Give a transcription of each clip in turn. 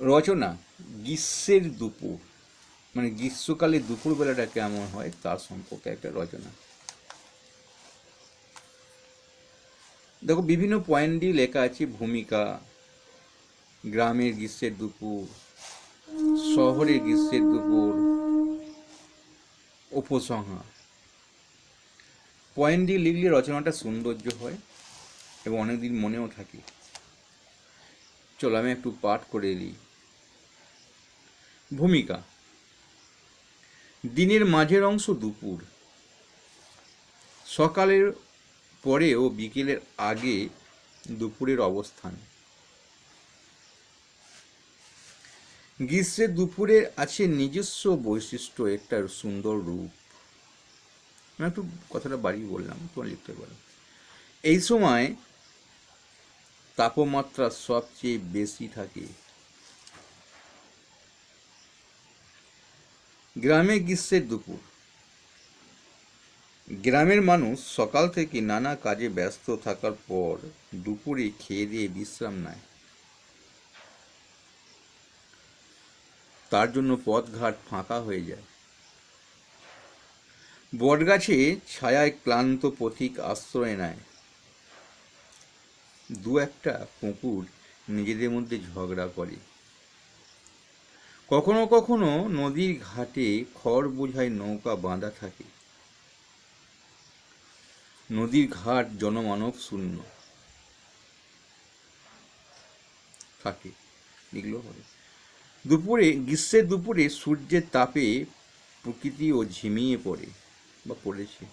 রচনা গ্রীষ্মের দুপুর মানে গ্রীষ্মকালে দুপুরবেলাটা কেমন হয় তার সম্পর্কে একটা রচনা। দেখো, বিভিন্ন পয়েন্ট দিয়ে লেখা আছে ভূমিকা, গ্রামের গ্রীষ্মের দুপুর, শহরের গ্রীষ্মের দুপুর, উপসংহার। পয়েন্ট দিয়ে লিখলে রচনাটা সৌন্দর্য হয় এবং অনেকদিন মনেও থাকে। চলো, আমি একটু পাঠ করে দিই। ভূমিকা। দিনের মাঝের অংশ দুপুর। সকালের পরে ও বিকেলের আগে দুপুরের অবস্থান। গ্রীষ্মের দুপুরে আছে নিজস্ব বৈশিষ্ট্য, একটা সুন্দর রূপ। আমি একটু কথাটা বাড়িয়ে বললাম, তোমার লিখতে পারো এই সময় তাপমাত্রা সবচেয়ে বেশি থাকে। গ্রামে গ্রীষ্মের দুপুর। গ্রামের মানুষ সকাল থেকে নানা কাজে ব্যস্ত থাকার পর দুপুরে খেয়ে দিয়ে বিশ্রাম নেয়। তার জন্য পথঘাট ফাঁকা হয়ে যায়। বটগাছে ছায়ায় ক্লান্ত পথিক আশ্রয় নেয়। দু একটা কুকুর নিজেদের মধ্যে ঝগড়া করে। কখনো কখনো নদীর ঘাটে খড় বোঝায় নৌকা বাঁধা থাকে। নদীর ঘাট জনমানব শূন্য। থাকে। এগুলো হবে। দুপুরে, গ্রীষ্মের দুপুরে সূর্যের তাপে প্রকৃতিও ঝিমিয়ে পড়ে বা পড়েছে।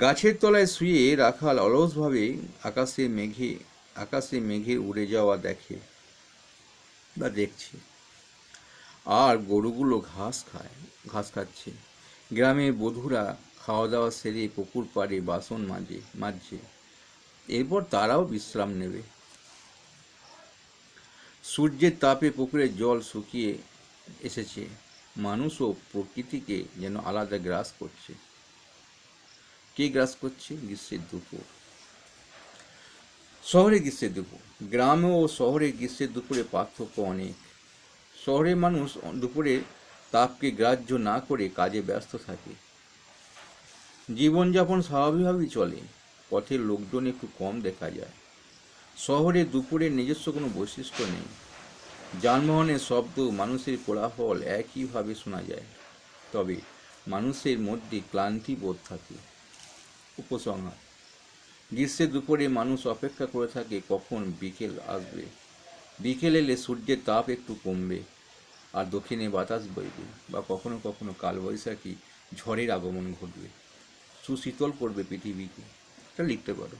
গাছের তলায় শুয়ে রাখাল অলসভাবে আকাশে মেঘে আকাশে মেঘে উড়ে যাওয়া দেখে। বা দেখছে। আর গরুগুলো ঘাস খায়, ঘাস খাচ্ছে। গ্রামের বধূরা খাওয়া দাওয়া সেরে পুকুর পাড়ে বাসন মাজে মাজছে। এরপর তারাও বিশ্রাম নেবে। সূর্যের তাপে পুকুরের জল শুকিয়ে এসেছে। মানুষ ও প্রকৃতিকে যেন আলাদা গ্রাস করছে। কে গ্রাস করছে? গ্রীষ্মের দুপুর। শহরে গ্রীষ্মের দুপুর। গ্রামে ও শহরে গ্রীষ্মের দুপুরে পার্থক্য অনেক। শহরে মানুষ দুপুরে তাপকে গ্রাহ্য না করে কাজে ব্যস্ত থাকে। জীবনযাপন স্বাভাবিকভাবেই চলে, পথের লোকজন একটু কম দেখা যায়। শহরে দুপুরের নিজস্ব কোনো বৈশিষ্ট্য নেই। যানবাহনের শব্দ, মানুষের কোলাহল একইভাবে শোনা যায়। তবে মানুষের মধ্যে ক্লান্তি বোধ থাকে। উপসংহার। গ্রীষ্মের দুপুরে মানুষ অপেক্ষা করে থাকে কখন বিকেল আসবে। বিকেল এলে সূর্যের তাপ একটু কমবে আর দক্ষিণে বাতাস বইবে বা কখনো কখনো কালবৈশাখী ঝড়ের আগমন ঘটবে। সুশীতল করবে পৃথিবীকে। এটা লিখতে পারো।